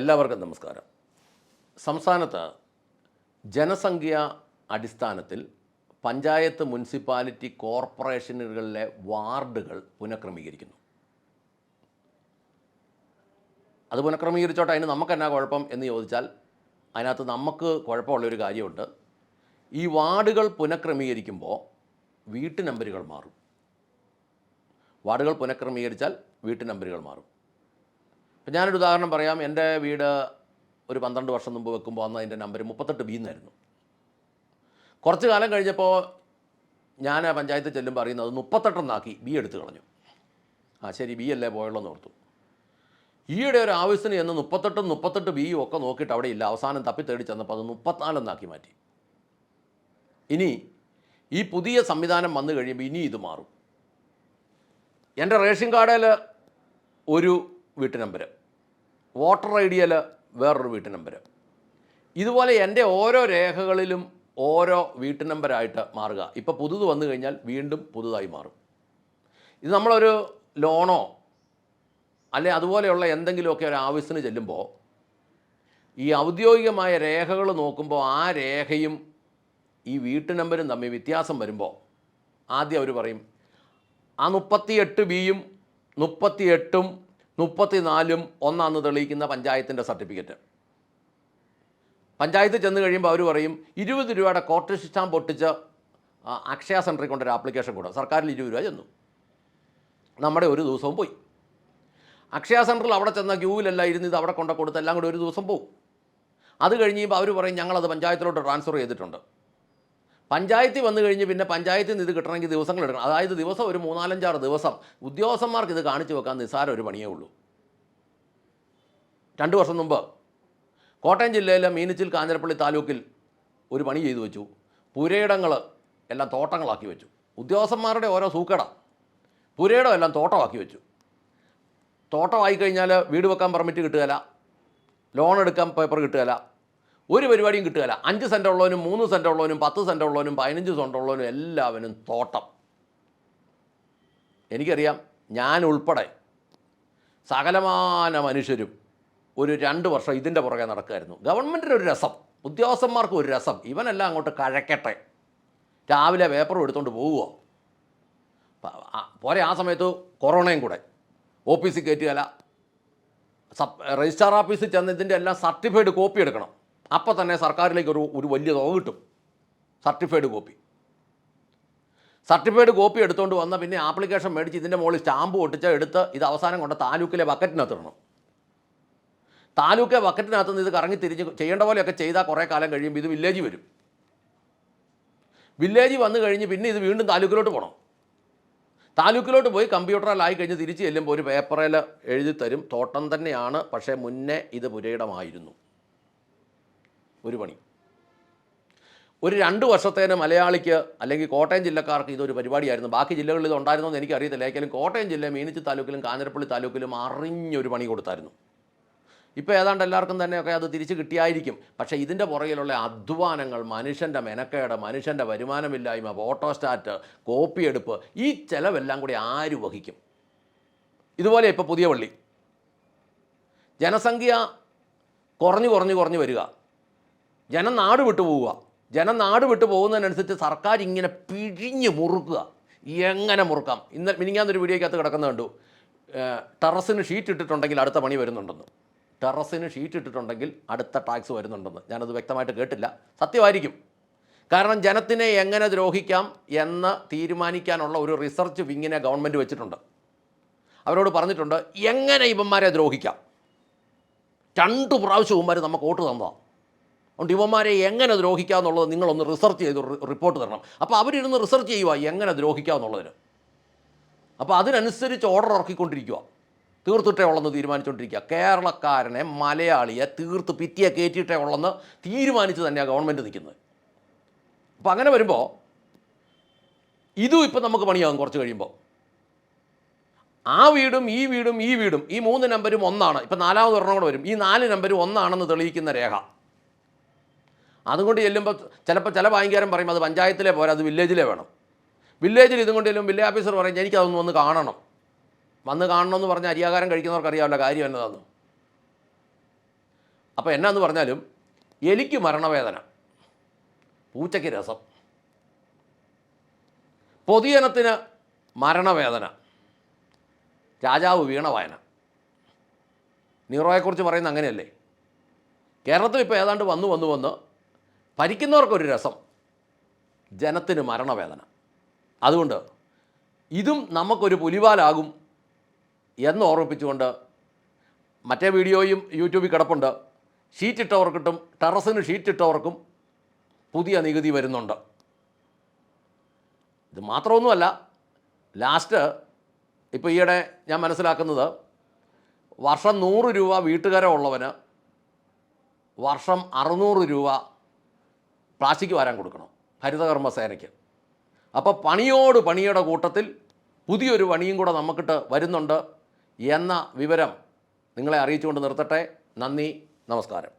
എല്ലാവർക്കും നമസ്കാരം. സംസ്ഥാനത്ത് ജനസംഖ്യ അടിസ്ഥാനത്തിൽ പഞ്ചായത്ത് മുനിസിപ്പാലിറ്റി കോർപ്പറേഷനുകളിലെ വാർഡുകൾ പുനഃക്രമീകരിക്കുന്നു. അത് പുനഃക്രമീകരിച്ചോട്ടെ അതിന് നമുക്ക് എന്നാ കുഴപ്പം എന്ന് ചോദിച്ചാൽ അതിനകത്ത് നമുക്ക് കുഴപ്പമുള്ളൊരു കാര്യമുണ്ട്. ഈ വാർഡുകൾ പുനഃക്രമീകരിക്കുമ്പോൾ വീട്ടു നമ്പറുകൾ മാറും. വാർഡുകൾ പുനഃക്രമീകരിച്ചാൽ വീട്ടു നമ്പറുകൾ മാറും. ഇപ്പം ഞാനൊരു ഉദാഹരണം പറയാം. എന്റെ വീട് ഒരു പന്ത്രണ്ട് വർഷം മുമ്പ് വെക്കുമ്പോൾ അന്ന് അതിന്റെ നമ്പർ മുപ്പത്തെട്ട് ബി എന്നായിരുന്നു. കുറച്ച് കാലം കഴിഞ്ഞപ്പോൾ ഞാൻ ആ പഞ്ചായത്ത് ചെല്ലുമ്പോൾ അറിയുന്നത് മുപ്പത്തെട്ടെന്നാക്കി ബി എടുത്തു കളഞ്ഞു. ആ ശരി ബി അല്ലേ പോയുള്ളൂ എന്ന് ഓർത്തു. ഈയിടെ ഒരു ആവശ്യത്തിന് എന്ന് മുപ്പത്തെട്ടും മുപ്പത്തെട്ട് ബിയും ഒക്കെ നോക്കിയിട്ട് അവിടെ ഇല്ല. അവസാനം തപ്പി തേടി ചെന്നപ്പോൾ അത് മുപ്പത്തിനാലെന്നാക്കി മാറ്റി. ഇനി ഈ പുതിയ സംവിധാനം വന്നു കഴിയുമ്പോൾ ഇനി ഇത് മാറും. എന്റെ റേഷൻ കാർഡിൽ ഒരു വീട്ടു നമ്പർ വോട്ടർ ഐ ഡിയിൽ വേറൊരു വീട്ടു നമ്പർ ഇതുപോലെ എന്റെ ഓരോ രേഖകളിലും ഓരോ വീട്ടു നമ്പരായിട്ട് മാറുക. ഇപ്പോൾ പുതുത് വന്നു കഴിഞ്ഞാൽ വീണ്ടും പുതുതായി മാറും. ഇത് നമ്മളൊരു ലോണോ അല്ലെ അതുപോലെയുള്ള എന്തെങ്കിലുമൊക്കെ ഒരു ആവശ്യത്തിന് ചെല്ലുമ്പോൾ ഈ ഔദ്യോഗികമായ രേഖകൾ നോക്കുമ്പോൾ ആ രേഖയും ഈ വീട്ടു നമ്പരും തമ്മിൽ വ്യത്യാസം വരുമ്പോൾ ആദ്യം അവർ പറയും ആ മുപ്പത്തിയെട്ട് ബിയും മുപ്പത്തിയെട്ടും മുപ്പത്തിനാലും ഒന്നാന്ന് തെളിയിക്കുന്ന പഞ്ചായത്തിന്റെ സർട്ടിഫിക്കറ്റ്. പഞ്ചായത്ത് ചെന്ന് കഴിയുമ്പോൾ അവർ പറയും ഇരുപത് രൂപയുടെ കോർട്ട് സ്റ്റാമ്പ് പൊട്ടിച്ച് അക്ഷയ സെന്ററിൽ കൊണ്ടൊരു ആപ്ലിക്കേഷൻ കൊടുക്കും. സർക്കാരിൽ ഇരുപത് രൂപ ചെന്നു. നമ്മുടെ ഒരു ദിവസവും പോയി. അക്ഷയ സെന്ററിൽ അവിടെ ചെന്ന ക്യൂവിലെല്ലാം ഇരുന്ന് ഇത് അവിടെ കൊണ്ട കൊടുത്ത് എല്ലാം കൂടി ഒരു ദിവസം പോകും അത് കഴിഞ്ഞ് അവർ പറയും ഞങ്ങളത് പഞ്ചായത്തിലോട്ട് ട്രാൻസ്ഫർ ചെയ്തിട്ടുണ്ട്. പഞ്ചായത്തിൽ വന്നു കഴിഞ്ഞ് പിന്നെ പഞ്ചായത്തിൽ നിന്ന് ഇത് കിട്ടണമെങ്കിൽ ദിവസങ്ങൾ എടുക്കണം. അതായത് ദിവസം ഒരു മൂന്നാലഞ്ചാറ് ദിവസം ഉദ്യോഗസ്ഥന്മാർക്ക് ഇത് കാണിച്ചു വെക്കാൻ നിസ്സാര ഒരു പണിയേ ഉള്ളൂ. രണ്ട് വർഷം മുമ്പ് കോട്ടയം ജില്ലയിലെ മീനച്ചിൽ കാഞ്ഞിരപ്പള്ളി താലൂക്കിൽ ഒരു പണി ചെയ്തു വെച്ചു. പുരയിടങ്ങൾ എല്ലാം തോട്ടങ്ങളാക്കി വെച്ചു. ഉദ്യോഗസ്ഥന്മാരുടെ ഓരോ സൂക്കട. പുരയിടം എല്ലാം തോട്ടമാക്കി വെച്ചു. തോട്ടമായി കഴിഞ്ഞാൽ വീട് വെക്കാൻ പെർമിറ്റ് കിട്ടുകയില്ല ലോൺ എടുക്കാൻ പേപ്പർ കിട്ടുകയില്ല ഒരു പരിപാടിയും കിട്ടുകയില്ല. അഞ്ച് സെന്റ് ഉള്ളവനും മൂന്ന് സെന്റ് ഉള്ളവനും പത്ത് സെന്റ് ഉള്ളവനും പതിനഞ്ച് സെന്റ് ഉള്ളവനും എല്ലാവരും തോട്ടം. എനിക്കറിയാം ഞാൻ ഉൾപ്പെടെ സകലമാന മനുഷ്യരും ഒരു രണ്ട് വർഷം ഇതിന്റെ പുറകെ നടക്കുമായിരുന്നു ഗവൺമെന്റിന് ഒരു രസം ഉദ്യോഗസ്ഥന്മാർക്ക് ഒരു രസം. ഇവനെല്ലാം അങ്ങോട്ട് കഴക്കട്ടെ. രാവിലെ പേപ്പറും എടുത്തുകൊണ്ട് പോവുക പോരെ ആ സമയത്ത് കൊറോണയും കൂടെ. ഓഫീസിൽ കയറ്റുകയല്ല സബ് രജിസ്ട്രാർ ഓഫീസിൽ ചെന്ന് ഇതിന്റെ എല്ലാം സർട്ടിഫൈഡ് കോപ്പി എടുക്കണം. അപ്പോൾ തന്നെ സർക്കാരിലേക്ക് ഒരു ഒരു വലിയ തുക കിട്ടും. സർട്ടിഫൈഡ് കോപ്പി സർട്ടിഫൈഡ് കോപ്പി എടുത്തുകൊണ്ട് വന്ന പിന്നെ ആപ്ലിക്കേഷൻ മേടിച്ച് ഇതിന്റെ മുകളിൽ സ്റ്റാമ്പ് ഒട്ടിച്ച് എടുത്ത് ഇത് അവസാനം കൊണ്ട് താലൂക്കിലെ ബക്കറ്റിനകത്ത് ഇടണം. താലൂക്കെ ബക്കറ്റിനകത്ത് നിന്ന് ഇത് കറങ്ങി തിരിഞ്ഞ് ചെയ്യേണ്ട പോലെയൊക്കെ ചെയ്താൽ കുറേ കാലം കഴിയുമ്പോൾ ഇത് വില്ലേജ് വരും. വില്ലേജ് വന്നു കഴിഞ്ഞ് പിന്നെ ഇത് വീണ്ടും താലൂക്കിലോട്ട് പോകണം താലൂക്കിലോട്ട് പോയി കമ്പ്യൂട്ടറിലായി കഴിഞ്ഞ് തിരിച്ച് ചെല്ലുമ്പോൾ ഒരു പേപ്പറിൽ എഴുതി തരും. തോട്ടം തന്നെയാണ് പക്ഷേ മുന്നേ ഇത് പുരയിടമായിരുന്നു. ഒരു പണി. ഒരു രണ്ട് വർഷത്തേന് മലയാളിക്ക് അല്ലെങ്കിൽ കോട്ടയം ജില്ലക്കാർക്ക് ഇതൊരു പരിപാടിയായിരുന്നു. ബാക്കി ജില്ലകളിൽ ഇത് ഉണ്ടായിരുന്നോ എന്ന് എനിക്കറിയത്തില്ല. ഏക്കെങ്കിലും കോട്ടയം ജില്ല മീനച്ചി താലൂക്കിലും കാഞ്ഞിരപ്പള്ളി താലൂക്കിലും അറിഞ്ഞൊരു പണി കൊടുത്തായിരുന്നു. ഇപ്പോൾ ഏതാണ്ട് എല്ലാവർക്കും തന്നെ ഒക്കെ അത് തിരിച്ച് കിട്ടിയായിരിക്കും. പക്ഷേ ഇതിന്റെ പുറകിലുള്ള അധ്വാനങ്ങൾ മനുഷ്യന്റെ മെനക്കേട് മനുഷ്യന്റെ വരുമാനമില്ലായ്മ ഫോട്ടോസ്റ്റാറ്റ് കോപ്പിയെടുപ്പ് ഈ ചിലവെല്ലാം കൂടി ആര് വഹിക്കും? ഇതുപോലെ ഇപ്പോൾ പുതിയ പള്ളി. ജനസംഖ്യ കുറഞ്ഞു കുറഞ്ഞു കുറഞ്ഞു വരിക. ജനം നാട് വിട്ടു പോവുക. ജനം നാട് വിട്ടു പോകുന്നതിനനുസരിച്ച് സർക്കാർ ഇങ്ങനെ പിഴിഞ്ഞ് മുറുക്കുക. എങ്ങനെ മുറുക്കാം? ഇന്ന് മിനിങ്ങാന്നൊരു വീഡിയോയ്ക്കകത്ത് കിടക്കുന്ന കണ്ടു. ടെറസിന് ഷീറ്റ് ഇട്ടിട്ടുണ്ടെങ്കിൽ അടുത്ത പണി വരുന്നുണ്ടെന്ന്. ടെറസിന് ഷീറ്റ് ഇട്ടിട്ടുണ്ടെങ്കിൽ അടുത്ത ടാക്സ് വരുന്നുണ്ടെന്ന്. ഞാനത് വ്യക്തമായിട്ട് കേട്ടില്ല. സത്യമായിരിക്കും. കാരണം ജനത്തിനെ എങ്ങനെ ദ്രോഹിക്കാം എന്ന് തീരുമാനിക്കാനുള്ള ഒരു റിസർച്ച് വിങ്ങിനെ ഗവൺമെന്റ് വെച്ചിട്ടുണ്ട്. അവരോട് പറഞ്ഞിട്ടുണ്ട് എങ്ങനെ ഇവന്മാരെ ദ്രോഹിക്കാം? രണ്ട് പ്രാവശ്യം ഇവന്മാർ നമുക്ക് വോട്ട് തന്നതാണ് അതുകൊണ്ട് ഇവന്മാരെ എങ്ങനെ ദ്രോഹിക്കുക എന്നുള്ളത് നിങ്ങളൊന്ന് റിസർച്ച് ചെയ്ത് റിപ്പോർട്ട് തരണം. അപ്പോൾ അവരിരുന്ന് റിസർച്ച് ചെയ്യുക എങ്ങനെ ദ്രോഹിക്കുക എന്നുള്ളതിന് അപ്പോൾ അതിനനുസരിച്ച് ഓർഡർ ഇറക്കിക്കൊണ്ടിരിക്കുക തീർത്തിട്ടേ ഉള്ളെന്ന് തീരുമാനിച്ചുകൊണ്ടിരിക്കുക കേരളക്കാരനെ മലയാളിയെ തീർത്ത് പിറ്റിയെ കയറ്റിയിട്ടേ ഉള്ളെന്ന് തീരുമാനിച്ച് തന്നെയാണ് ഗവൺമെന്റ് നിൽക്കുന്നത്. അപ്പോൾ അങ്ങനെ വരുമ്പോൾ ഇതും ഇപ്പം നമുക്ക് പണിയാകും കുറച്ച് കഴിയുമ്പോൾ ആ വീടും ഈ വീടും ഈ വീടും ഈ മൂന്ന് നമ്പരും ഒന്നാണ്. ഇപ്പം നാലാമത് ഒരെണ്ണം കൂടെ വരും. ഈ നാല് നമ്പരും ഒന്നാണെന്ന് തെളിയിക്കുന്ന രേഖ. അതുകൊണ്ട് ചെല്ലുമ്പോൾ ചിലപ്പോൾ ചില ബാങ്കുകാരൻ പറയും അത് പഞ്ചായത്തിലെ പോരാ അത് വില്ലേജിലെ വേണം. വില്ലേജിൽ ഇതും കൊണ്ട് ചെല്ലും വില്ലേജ് ഓഫീസർ പറയും എനിക്കതൊന്ന് വന്ന് കാണണം. വന്ന് കാണണം എന്ന് പറഞ്ഞാൽ അരിയാകാരം കഴിക്കുന്നവർക്ക് അറിയാമല്ലോ കാര്യം എന്നതാന്ന്. അപ്പോൾ എന്നാന്ന് പറഞ്ഞാലും എലിക്ക് മരണവേദന പൂച്ചയ്ക്ക് രസം പൊതുജനത്തിന് മരണവേദന രാജാവ് വീണ വായന. നീറോയെക്കുറിച്ച് പറയുന്നത് അങ്ങനെയല്ലേ? കേരളത്തിൽ ഇപ്പോൾ ഏതാണ്ട് വന്നു വന്നു വന്ന് ഭരിക്കുന്നവർക്കൊരു രസം. ജനത്തിന് മരണവേദന. അതുകൊണ്ട് ഇതും നമുക്കൊരു പുലിവാലാകും എന്ന് ഓർമ്മിപ്പിച്ചുകൊണ്ട് മറ്റേ വീഡിയോയും യൂട്യൂബിൽ കിടപ്പുണ്ട്. ഷീറ്റ് ഇട്ടവർക്കിട്ടും ടെറസിന് ഷീറ്റ് ഇട്ടവർക്കും പുതിയ നികുതി വരുന്നുണ്ട്. ഇത് മാത്രമൊന്നുമല്ല ലാസ്റ്റ് ഇപ്പോൾ ഈയിടെ ഞാൻ മനസ്സിലാക്കുന്നത് വർഷം നൂറ് രൂപ വീട്ടുകാര ഉള്ളവന് വർഷം അറുന്നൂറ് രൂപ പ്ലാസ്റ്റിക് വാരാൻ കൊടുക്കണം ഹരിതകർമ്മ സേനയ്ക്ക് അപ്പോൾ പണിയോട് പണിയുടെ കൂട്ടത്തിൽ പുതിയൊരു പണിയും കൂടെ നമുക്കിട്ട് വരുന്നുണ്ട് എന്ന വിവരം നിങ്ങളെ അറിയിച്ചുകൊണ്ട് നിർത്തട്ടെ. നന്ദി നമസ്കാരം.